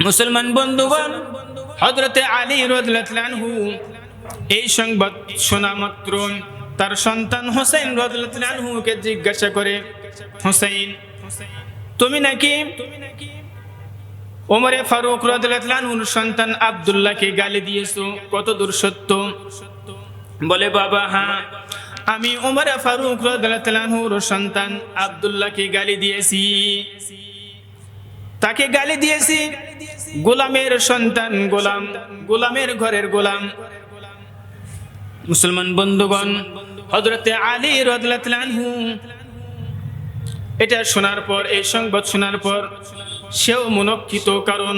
মুসলমান বন্ধুগণ হজরতে আলী রদলাতলানহু এই সংবাদ শোনা মাত্র। তার সন্তান হোসেন রদলাতলানহুকে জিজ্ঞাসা করে হোসেন তুমি নাকি ওমরে ফারুক রদলাতলানহুর সন্তান আব্দুল্লাহকে গালি দিয়েছ? কত দূর সত্য বলে, বাবা হ্যাঁ আমি ওমরে ফারুক রদলাতলানহুর সন্তান আব্দুল্লাহকে গালি দিয়েছি। তাকে গালি দিয়েছি। গোলামের সন্তান গোলাম, গোলামের ঘরের গোলাম। মুসলমান বন্ধুগণ হজরতে আলী রদলাতলানহু এটা শোনার পর, এই সংবাদ শোনার পর, সেও মনক্ষিত কারণ,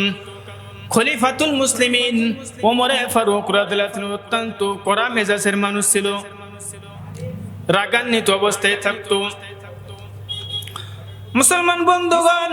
খলিফাতুল মুসলিমিন ওমরে ফারুক রাদিয়াল্লাহু অত্যন্ত কড়া মেজাজের মানুষ ছিল। রাগান্বিত অবস্থায় থাকতো। মুসলমান বন্ধুগণ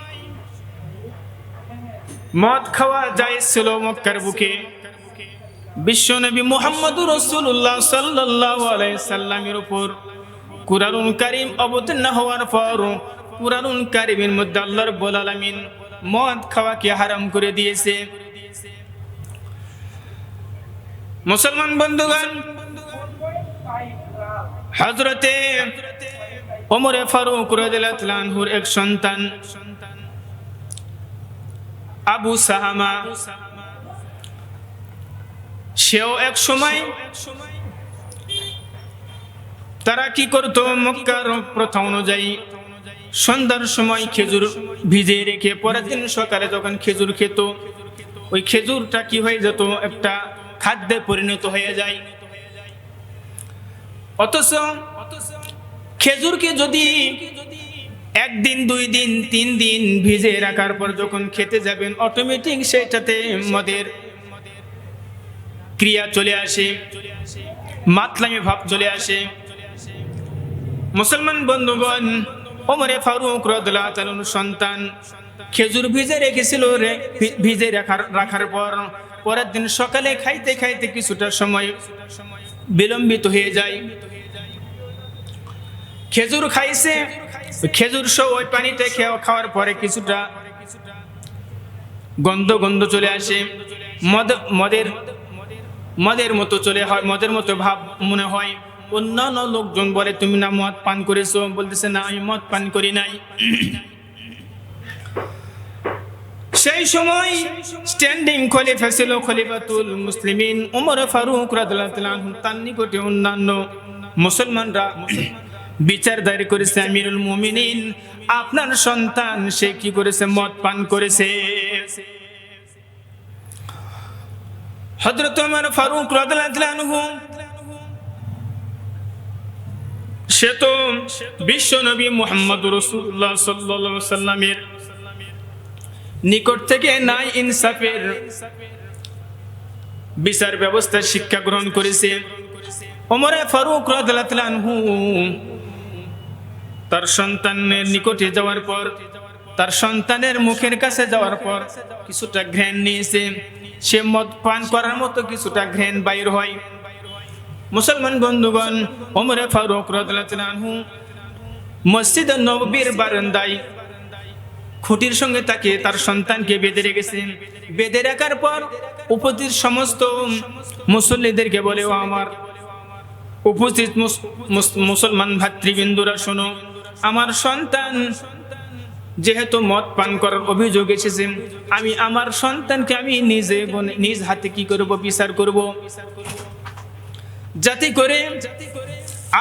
মদ খাওয়া যায় ছিল মক্কার বুকে। বিশ্বনবী মোহাম্মদ রসুল্লাহ সাল্লাহ সাল্লামের উপর কুরআনুল কারিম অবতীর্ণ হওয়ার পর কুরআনুল কারিমের মধ্যে আল্লাহ রব্বুল আলামিন মদ খাওয়াকে হারাম করে দিয়েছে। মুসলমান বন্ধুগণ হজরতে ওমরে ফারুক আনহুর এক সন্তান আবু সাহামা। সেও এক সময় তারা কি করত? মক্কার প্রথা অনুযায়ী সন্ধ্যার সময় খেজুর ভিজে রেখে পরের দিন সকালে যখন খেজুর খেত, ওই খেজুরটা কি হয়ে যেত? একটা খাদ্যে পরিণত হয়ে যায়। অথচ খেজুরকে যদি একদিন, দুই দিন, তিন দিন ভিজে রাখার পর যখন খেতে যাবেন অটোমেটিক সেটাতে মদের ক্রিয়া চলে আসে, মাতলামি ভাব চলে আসে। মুসলমান বন্ধুগণ, ওমরে ফারুক রদুল্লাহ সন্তান খেজুর ভিজে রেখেছিল ভিজে রাখার রাখার পর, পরের দিন সকালে খাইতে খাইতে কিছুটা সময় বিলম্বিত হয়ে যায়। খেজুর খাইছে খেজুর সহ ওই পানিতে খেয়ে খাওয়ার পরে কিছুটা গন্ধ গন্ধ চলে আসে। মদ, মদের মদের মতো চলে হয়, মদের মতো ভাব মনে হয়। অন্যান্য লোকজন বলে, তুমি না মদ পান করেছ? বলতেছে, না, আমি মদ পান করি নাই। সেই সময় স্ট্যান্ডিং খলিফা ছিল খলিফাতুল মুসলিমিন উমর ফারুক রাদিয়াল্লাহু তার নিকটে অন্যান্য মুসলমানরা বিচার দায়ের করেছে আমিরুল মুমিনিন। আপনার সন্তান, সে কি করেছে? মদ পান করেছে। হযরত ওমর ফারুক রাদিয়াল্লাহু সে তো বিশ্ব নবী মোহাম্মদ রসুল্লাহ সাল্লাল্লাহু সাল্লামের নিকট থেকে নাই ইনসাফের বিচার ব্যবস্থার শিক্ষা গ্রহণ করেছে। ওমরে ফারুক রাদিয়াল্লাহু তার সন্তানের নিকটে যাওয়ার পর, তার সন্তানের মুখের কাছে যাওয়ার পর কিছুটা ঘ্রাণ নিয়েছে। সে মদ পান করার মতো কিছুটা ঘ্রাণ বাইর হয়। মুসলমান বন্ধুগণ, ওমরে ফারুক রাদিয়াল্লাহু মসজিদ নববীর বারান্দায় খুঁটির সঙ্গে তাকে তার সন্তানকে বেঁধে রেখেছেন বেঁধে রাখার পর উপস্থিত সমস্ত মুসল্লিদেরকে বলে আমার উপস্থিত মুসলমান ভাতৃবৃন্দুরা, শোনো। আমার সন্তান, যেহেতু মদ পান করার অভিযোগ এসেছে, আমি আমার সন্তানকে আমি নিজে নিজ হাতে কি করব, বিচার করব? যাতে করে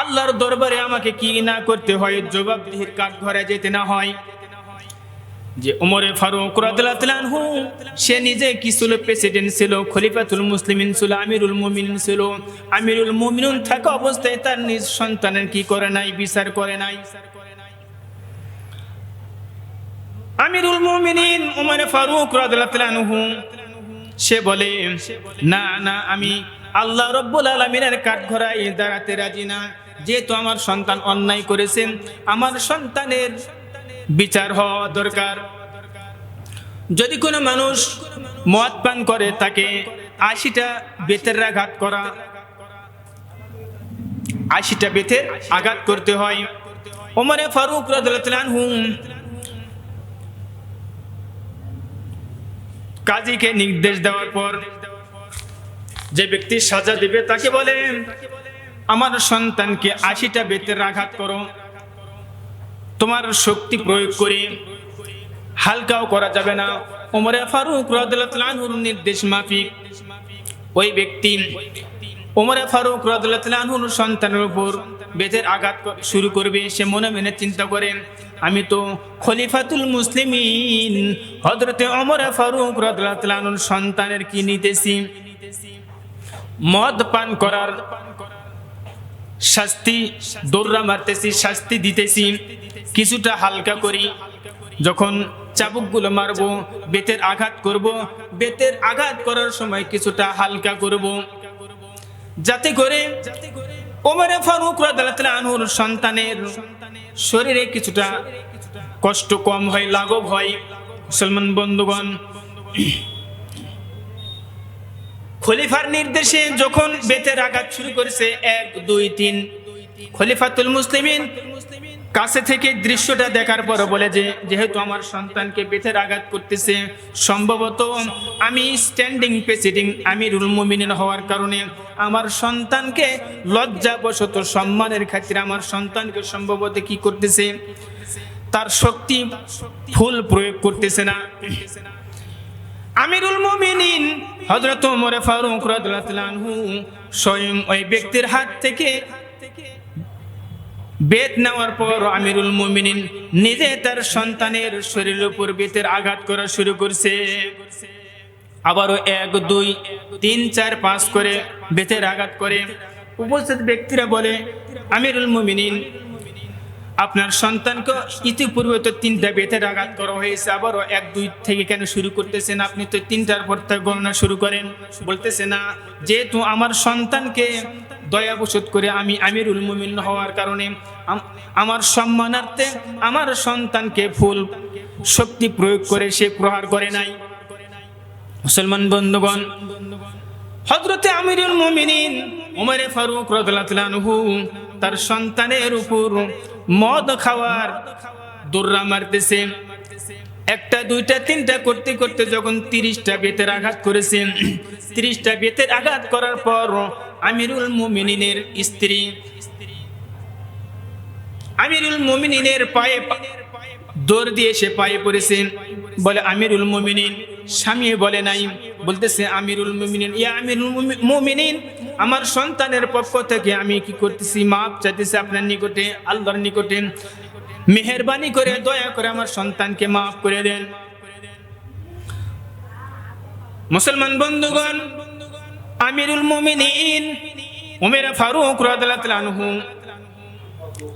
আল্লাহর দরবারে আমাকে কি না করতে হয়, জবাবদিহির কাঠ ঘরে যেতে না হয়। যে উমরে ফারুক রাদিয়াল্লাহু সে নিজে কি ছিল? প্রেসিডেন্ট ছিল, খলিফাতুল মুসলিমিন ছিল, আমিরুল মুমিনিন ছিল। আমিরুল মুমিনুন থাকা অবস্থায় তার নিজ সন্তানের কি করে নাই, বিচার করে নাই। আমিরুল মুমিনিন উমর ফারুক রাদিয়াল্লাহু সে বলে, না না, আমি আল্লাহ রব্বুল আলমিনের কাঠঘরায় দাঁড়াতে রাজি না। যেহেতু আমার সন্তান অন্যায় করেছেন আমার সন্তানের বিচার হওয়া দরকার। যদি কোনো মানুষ মদ পান করে, তাকে আশিটা বেতের আঘাত করা, আশিটা বেতের আঘাত করতে হয়। ওমরে ফারুক রাদিয়াল্লাহু কাজীকে নির্দেশ দেওয়ার পর যে ব্যক্তি সাজা দিবে, তাকে বলে, আমার সন্তানকে আশিটা বেতের আঘাত করো। তোমার শক্তি প্রয়োগ করে হালকাও করা যাবে না। ওমরে ফারুক রাদিয়াল্লাহুর নির্দেশ মাফিক। ওই ব্যক্তি ওমরে ফারুক রাদিয়াল্লাহুর সন্তানের উপর বেতের আঘাত শুরু করবে। সে মনে মনে চিন্তা করে আমি তো খলিফাতুল মুসলিমিন। হযরতে ওমরে ফারুক রাদিয়াল্লাহুর সন্তানের কি নিতেছি? মদ পান করার শাস্তি, দৌড়া মারতেছি, শাস্তি দিতেছি। কিছুটা হালকা করি। যখন চাবুকগুলো মারবো, বেতের আঘাত করব, বেতের আঘাত করার সময় কিছুটা হালকা করব। যাতে করে ওমরে ফারুক আনহুর সন্তানের শরীরে কিছুটা কষ্ট কম হয়, লাঘব হয়। মুসলমান বন্ধুগণ, খলিফার নির্দেশে যখন বেতের আঘাত শুরু করেছে, এক, দুই, তিন, খলিফাতুল মুসলিমিন কাছে থেকে দৃশ্যটা দেখার পর বলে যে, যেহেতু আমার সন্তানকে বেতের আঘাত করতেছে, সম্ভবত আমি স্ট্যান্ডিং প্রেসিডিং আমিরুল মুমিনিন হওয়ার কারণে আমার সন্তানকে লজ্জাবশত সম্মানের খাতিরে আমার সন্তানকে সম্ভবত কি করতেছে, তার শক্তি ফুল প্রয়োগ করতেছে না। আমিরুল মুমিনিন হযরত ওমর ফারুক রাদিয়াল্লাহু স্বয়ং ওই ব্যক্তির হাত থেকে বেত নেওয়ার পর আমিরুল মুমিনিন নিজে তার সন্তানের শরীরের উপর বেতের আঘাত করা শুরু করছে। আবারও এক, দুই, তিন, চার, পাঁচ করে বেতের আঘাত করে। উপস্থিত ব্যক্তিরা বলে, আমিরুল মুমিনিন, আপনার সন্তানকে ইতিপূর্বে তো তিনটা বেতের আঘাত করা হয়েছে, আবারও এক, দুই থেকে কেন শুরু করতেছেন? আপনি তো তিনটার পর গণনা শুরু করেন। বলতেছে, না, যেহেতু আমার সন্তানকে দয়াবশত করে আমি আমিরুল মুমিন হওয়ার কারণে আমার সম্মানার্থে আমার সন্তানকে ফুল শক্তি প্রয়োগ করে সে প্রহার করে নাই। মুসলমান বন্ধুগণ হজরতে আমিরুল মুমিনিন উমরে ফারুক রাদিয়াল্লাহু তার সন্তানের উপর মদ খাওয়ার দৌড়া মারতেছে। একটা, দুইটা, তিনটা করতে করতে যখন তিরিশটা বেতের আঘাত করেছেন, তিরিশটা বেতের আঘাত করার পর আমিরুল মুমিনিনের স্ত্রী, আমিরুল মুমিনিনের পায়ে দৌড় দিয়ে সে পায়ে পড়েছেন বলে, আমিরুল মুমিনিন। স্বামী বলে, নাই। বলতেছে, আমিরুল মুমিনিন। ইয়া আমিরুল মুমি- মুমিনিন, আমার সন্তানের পক্ষ থেকে আমি কি করতেছি? মাপ চাইতেছি আপনার নিকটে, আল্লাহর নিকটে। মেহরবানি করে, দয়া করে আমার সন্তানকে মাফ করে দেন। মুসলমান বন্ধুগণ, আমিরুল মুমিনিন, উমের ফারুক আনহু,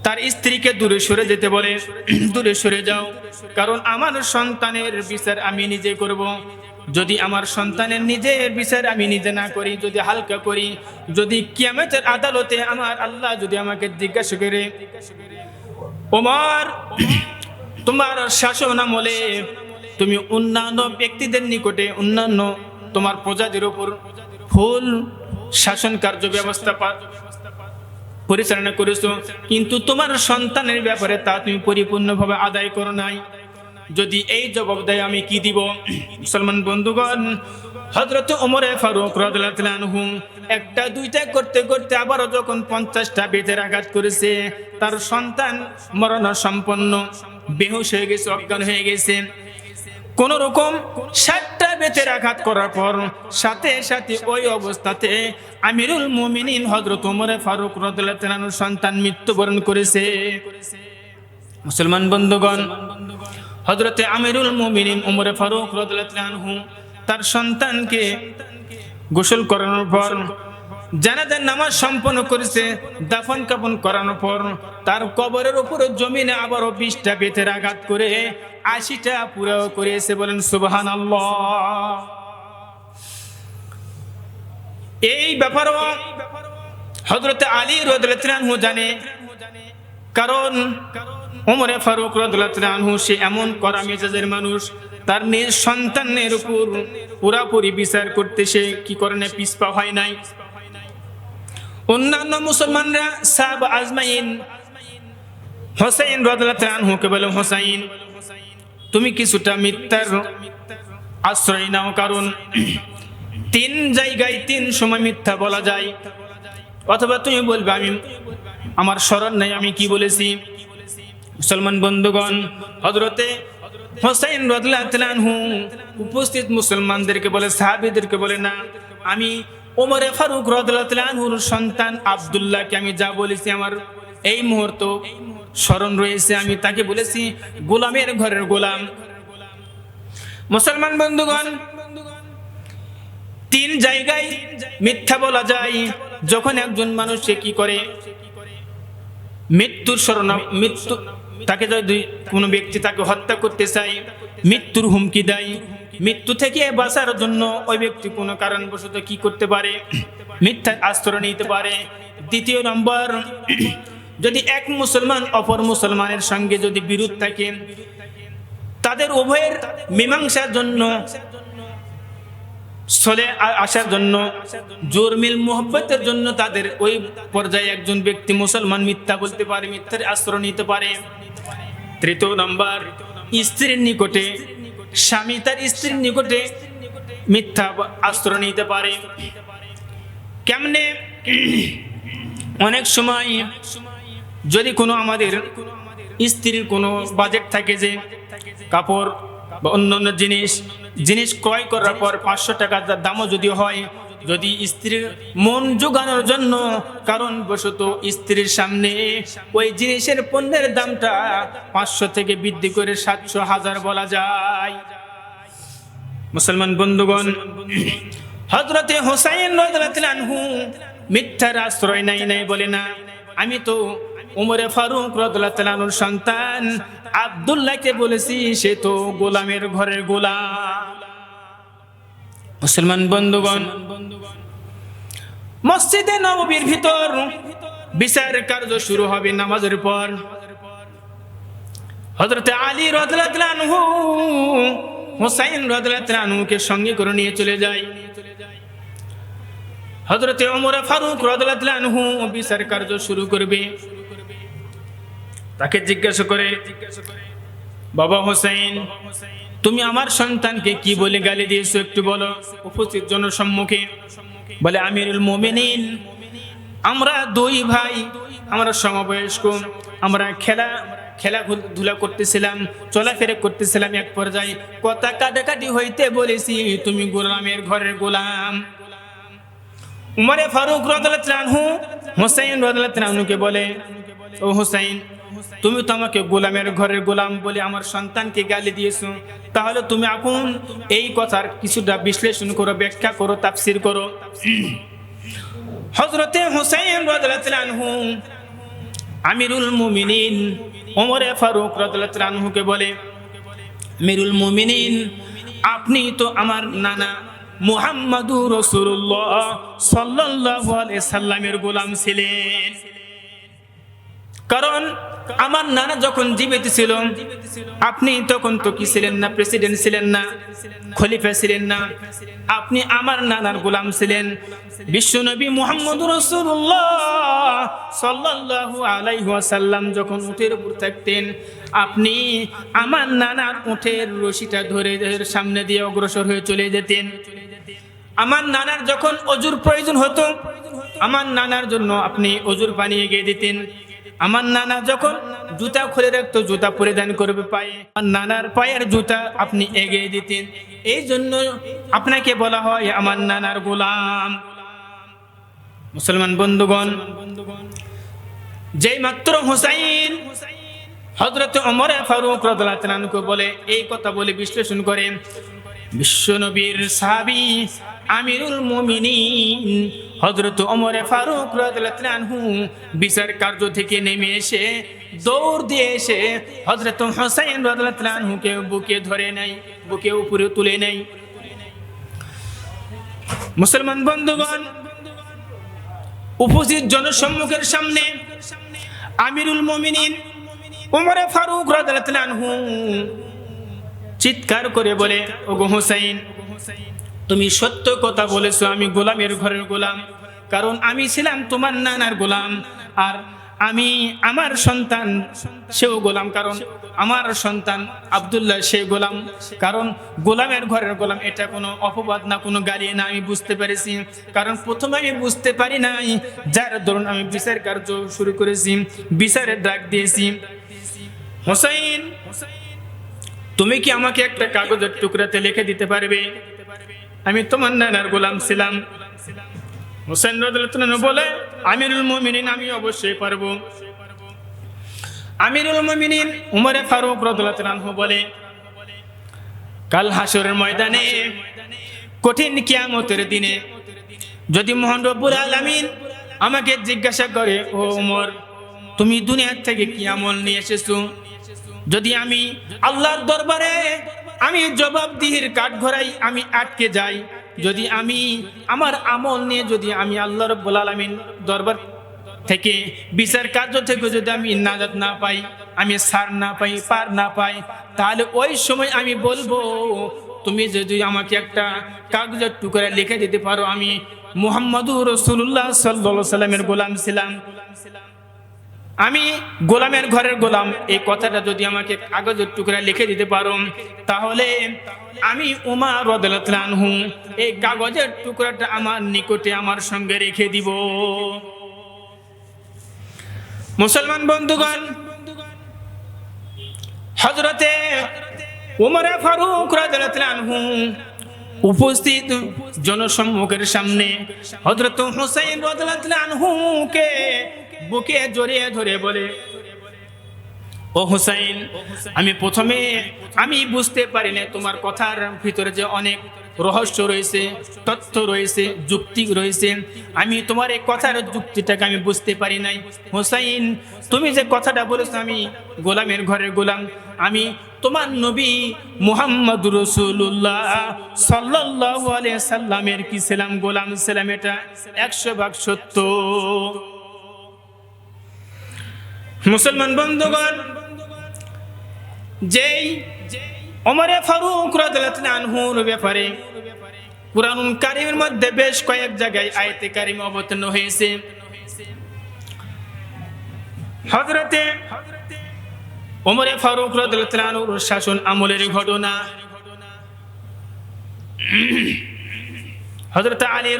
তার স্ত্রীকে দূরে সরে যেতে বলে, দূরে সরে যাও, কারণ আমার সন্তানের বিচার আমি নিজে করব। যদি আমার সন্তানের নিজের বিচার আমি নিজে না করি, যদি হালকা করি, যদি কিয়ামতের আদালতে আমার আল্লাহ যদি আমাকে জিজ্ঞাসা করে ওমর, তোমার শাসন আমলে তুমি অন্যান্য ব্যক্তিদের নিকটে, অন্যান্য তোমার প্রজাদের উপর ফুল শাসন কার্য ব্যবস্থা পরিচালনা করেছ। কিন্তু তোমার সন্তানের ব্যাপারে তা তুমি পরিপূর্ণভাবে আদায় করো নাই। যদি এই জবাব দেয় আমি কি দিব? মুসলমান বন্ধুগণ হজরত ওমরে ফারুক আনহু একটা, দুইটা করতে করতে আবারও যখন পঞ্চাশটা বেতের আঘাত করেছে, তার সন্তান মরণ সম্পন্ন বেহুশ হয়ে গেছে, অজ্ঞান হয়ে গেছে। কোন রকম ষাটটা বেতের আঘাত করার পর সাথে সাথে ওই অবস্থাতে আমিরুল মুমিনিন হজরত ওমরে ফারুক রদুল্লাহ সন্তান মৃত্যুবরণ করেছে। মুসলমান বন্ধুগণ হজরতে আমিরুল মুমিনিন উমরে ফারুক রদুল্লাহ তার সন্তানকে গোসল করানোর পর, জানাজার নামাজ সম্পন্ন করেছে, দাফন কাপন করানোর পর, তার কবরের উপরে জমিনে আবারও বিশটা বেতের আঘাত করে আশিটা পুরো করেছে বলেন সুবাহান এই ব্যাপারও হজরত আলী রদলানহু জানে, কারণ ওমরে ফারুক রদলানহু সে এমন করা মেজাজের মানুষ। তার নিজ সন্তানের উপর পুরাপুরি বিচার করতে সে কি করে না পিসপা হয় নাই। অন্যান্য মুসলমানরা সাব আজমাইন, হোসাইন রদলানহুকে বলে, হোসাইন, তুমি কিছুটা মিথ্যার আশ্রয় নাও, কারণ তিন জায়গায় তিন সময় মিথ্যা বলা যায়। অথবা তুমি বলবে, আমি, আমার স্মরণ নেই, আমি কি বলেছি? মুসলমান বন্ধুগণ হজরতে হোসাইন রদলাহু উপস্থিত মুসলমানদেরকে বলে, সাহাবিদেরকে বলে, না, আমি ওমরে ফারুক রদলাহুর সন্তান আবদুল্লাহকে আমি যা বলেছি আমার এই মুহূর্ত স্মরণ রয়েছে। আমি তাকে বলেছি, গোলামের ঘরের গোলাম। মুসলমান বন্ধুগণ, তিন জায়গায় মিথ্যা বলা যায়। যখন একজন মানুষ সে কি করে? মৃত্যুর স্মরণ মৃত্যু তাকে যদি কোনো ব্যক্তি তাকে হত্যা করতে চায়, মৃত্যুর হুমকি দেয়, মৃত্যু থেকে বাঁচার জন্য ওই ব্যক্তি কোনো কারণবশত কি করতে পারে? মিথ্যা আশ্রয় নিতে পারে। দ্বিতীয় নম্বর, যদি এক মুসলমান অপর মুসলমানের সঙ্গে যদি বিরোধ থাকে, তাদের উভয়ের মীমাংসার জন্য চলে আসার জন্য জোরমিল মোহব্বতের জন্য তাদের ওই পর্যায়ে একজন ব্যক্তি মুসলমান মিথ্যা বলতে পারে, মিথ্যার আশ্রয় নিতে পারে। তৃতীয় নম্বর, স্ত্রীর নিকটে, স্বামী তার স্ত্রীর নিকটে মিথ্যা আশ্রয় নিতে পারে। কেমনে? অনেক সময় যদি কোনো আমাদের স্ত্রীর কোনো বাজেট থাকে যে কাপড় বা অন্য অন্য জিনিস জিনিস ক্রয় করার পর পাঁচশো টাকা দামও যদি হয়, যদি স্ত্রীর মন জোগানোর জন্য কারণ বশত স্ত্রীর সামনে ওই জিনিসের পণ্যের দামটা পাঁচশো থেকে বৃদ্ধি করে সাতশো হাজার বলা যায়। মুসলমান বন্ধুগণ হজরতে হোসাইন মিথ্যার আশ্রয় নাই নাই বলে না। আমি তো উমরে ফারুক রদুল্লাহর সন্তান, আবদুল্লাহকে বলেছি, সে তো গোলামের ঘরের গোলাম। মুসলমান বন্ধুগণ, মসজিদে নববীর ভিতর বিচার কার্য শুরু হবে নামাজের পর। হজরতে আলী রদলানহু হোসাইন রদলানহুকে সঙ্গে করে নিয়ে চলে যায়। হজরতে ওমর ফারুক রদলানহু বিচার কার্য শুরু করবে। তাকে জিজ্ঞাসা করে, বাবা হোসেন তুমি আমার সন্তানকে কি বলে গালি দিয়েছ একটু বলো? উপস্থিত জনসম্মুখে বলে, আমিরুল মোমিনিন, আমরা দুই ভাই, আমরা সমবয়স্ক, আমরা খেলা খেলা ধুলা করতেছিলাম, চলাফেরা করতেছিলাম এক পর্যায়ে। কথা কাটাকাটি হইতে বলেছি, তুমি গোলামের ঘরের গোলাম। উমরে ফারুক রদলাহু হোসাইন রদলাহকে বলে, ও হোসাইন তুমি তো আমাকে গোলামের ঘরের গোলাম বলে আমার সন্তানকে গালি দিয়েছ। তাহলে তুমি আপন এই কথার কিছুটা বিশ্লেষণ করো, ব্যাখ্যা করো, তাফসির করো। হজরতে হোসাইন রাহু আমিরুল মুমিনিন ওমরে ফারুক রাহুকে বলে মিরুল মুমিনিন, আপনি তো আমার নানা মুহাম্মাদুর রসুল্লাহ আলাইহি সাল্লামের গোলাম ছিলেন। কারণ আমার নানা যখন জীবিত ছিল, আপনি তখন তো কি ছিলেন না? প্রেসিডেন্ট ছিলেন না, খলিফা ছিলেন না। আপনি আমার নানার গোলাম ছিলেন। বিশ্বনবী মোহাম্মদ রসুল্লাহ আলাইহি যখন উঠের উপর থাকতেন, আপনি আমার নানার উঠের রশিটা ধরে সামনে দিয়ে অগ্রসর হয়ে চলে যেতেন। আমার নানার যখন অজুর প্রয়োজন হতো, আমার নানার জন্য আপনি অজুর বানিয়ে গিয়ে দিতেন। আমার নানা যখন জুতা খুলে রাখতো, জুতা পরিধান করবে পায়ে। আমার নানার পায়ের জুতা আপনি এগিয়ে দিতেন। এই জন্য আপনাকে বলা হয় আমার নানার গোলাম। মুসলমান বন্ধুগণ, যেই মাত্র হুসাইন হজরত অমর ফারুক রদলাতকে বলে, এই কথা বলে বিশ্লেষণ করে, বিশ্বনবীর সাহাবী আমিরুল মুমিনিন। হযরত ওমর ফারুক আনহু বিচার কার্য থেকে নেমে এসে দৌড় দিয়ে এসে হোসেন রাদিয়াল্লাহু আনহুকে বুকে ধরে নেয়, বুকে উপরে তুলে নেই মুসলমান বন্ধুগণ, উপস্থিত জনসম্মুখের সামনে আমিরুল মুমিনিন, ওমরে ফারুক আনহু চিৎকার করে বলে, ওগো হুসাইন তুমি সত্য কথা বলেছ, আমি গোলামের ঘরের গোলাম। কারণ আমি ছিলাম তোমার নানার গোলাম, আর আমি আমার সন্তান, সেও গোলাম। কারণ আমার সন্তান আব্দুল্লাহ, সে গোলাম। কারণ গোলামের ঘরের গোলাম, এটা কোনো অপবাদ না, কোনো গালি না, আমি বুঝতে পেরেছি। কারণ প্রথমে আমি বুঝতে পারি নাই, যার ধরুন আমি বিচার কার্য শুরু করেছি, বিচারের ডাক দিয়েছি। হোসাইন, তুমি কি আমাকে একটা কাগজের টুকরাতে লিখে দিতে পারবে? আমি তোমার নানার গোলাম ছিলাম। হোসেন রাদিয়াল্লাহু বলে, আমিরুল মুমিনিন, আমি অবশ্যই পারব। আমিরুল মুমিনিন উমরে ফারুক রাদিয়াল্লাহু বলে, কাল হাসরের ময়দানে, কঠিন কিয়ামতের দিনে, যদি মোহন রব্বুল আলামিন আমাকে জিজ্ঞাসা করে, ও উমর, তুমি দুনিয়ার থেকে কি আমল নিয়ে এসেছ? যদি আমি আল্লাহর দরবারে আমি জবাবদিহির কাঠ ঘরাই, আমি আটকে যাই। যদি আমি আমার আমল নিয়ে যদি আমি আল্লাহ রব্বুল আলামিন দরবার থেকে বিচার কার্য থেকে যদি আমি নাজাত না পাই, আমি সার না পাই, পার না পাই, তাহলে ওই সময় আমি বলব, তুমি যদি আমাকে একটা কাগজের টুকরা লিখে দিতে পারো, আমি মুহাম্মদুর রসুল্লাহ সাল্লা সাল্লামের গোলাম ছিলাম। আমি গোলামের ঘরের গোলাম। এই কথাটা যদি আমাকে কাগজের টুকরা লিখে দিতে পারো, তাহলে আমি উমা রদলানহু এই কাগজের টুকরাটা আমার নিকটে আমার সঙ্গে রেখে দিব। মুসলমান বন্ধুগণ হজরতে উমরে ফারুক রাদিয়াল্লাহু উপস্থিত জনসম্মুখের সামনে হজরত হুসাইন রাদিয়াল্লাহু কে বুকে জড়িয়ে ধরে বলে, ও হুসাইন, আমি প্রথমে, আমি বুঝতে পারি না তোমার কথার ভিতরে যে অনেক রহস্য রয়েছে, তথ্য রয়েছে, যুক্তি রয়েছে। আমি তোমার এই কথার যুক্তিটাকে আমি বুঝতে পারি নাই। হুসাইন, তুমি যে কথাটা বলেছ, আমি গোলামের ঘরের গোলাম। আমি তোমার নবী মুহাম্মদ রসুল্লাহ সাল্লাহ সাল্লামের কি ছিলাম গোলাম ছিলাম এটা? একশো ভাগ সত্য। মুসলমান বন্ধুগণ, যেই ওমরে ফারুক আনহুর ব্যাপারে কুরআনুল কারীমের মধ্যে বেশ কয়েক জায়গায় আয়াতে কারিমে অবতীর্ণ হয়েছে। হযরতে ওমরে ফারুক আনহুর শাসন আমলের ঘটনা, হযরত আলী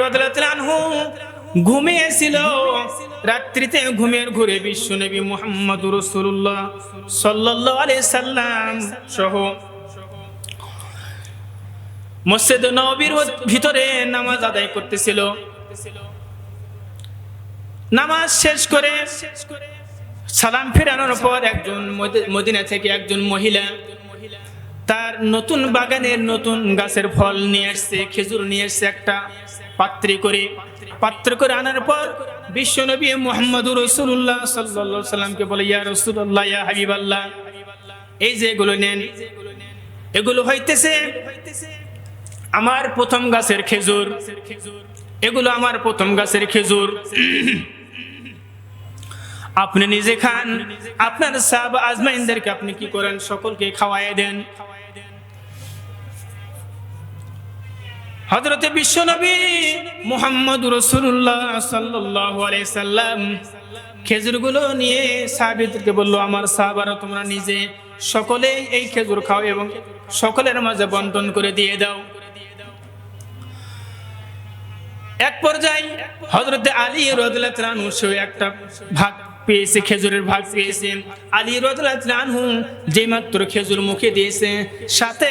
আনহু ঘুমিয়েছিল। রাত্রিতে ঘুমের ঘুরে বিশ্ব নবী মোহাম্মদ রসুল্লাহ সাল্লাহ আলি সাল্লাম সহ মসজিদ নবীর ভিতরে নামাজ আদায় করতেছিল। নামাজ শেষ করে সালাম ফেরানোর পর একজন মদিনা থেকে একজন মহিলা তার নতুন বাগানের নতুন গাছের ফল নিয়ে আসছে, খেজুর নিয়ে আসছে একটা। পাত্রে করে। পাত্র করে আনার পর বিশ্বনবী মোহাম্মদ রসুল্লাহ সাল্লা সাল্লামকে বলে, ইয়া রসুল্লাহ ইয়া হাবিব আল্লাহ এই যে এগুলো নেন। এগুলো হইতেছে আমার প্রথম গাছের খেজুর। এগুলো আমার প্রথম গাছের খেজুর। আপনি নিজে খান। আপনার সাব আজমাইনদেরকে আপনি কি করেন? সকলকে খাওয়াই দেন। হজরতে বিশ্বনবী মোহাম্মদ রসুল্লাহ সাল্লাহ সাল্লাম খেজুরগুলো নিয়ে সাহাবিদেরকে বলল, আমার সাহাবারা তোমরা নিজে সকলে এই খেজুর খাও এবং সকলের মাঝে বন্টন করে দিয়ে দাও। এক পর্যায়ে হজরতে আলী রদুল্লাহ সে একটা ভাগ পেয়েছে, খেজুরের ভাগ পেয়েছে। আলী রদুল্লাহ যে মাত্র খেজুর মুখে দিয়েছে, সাথে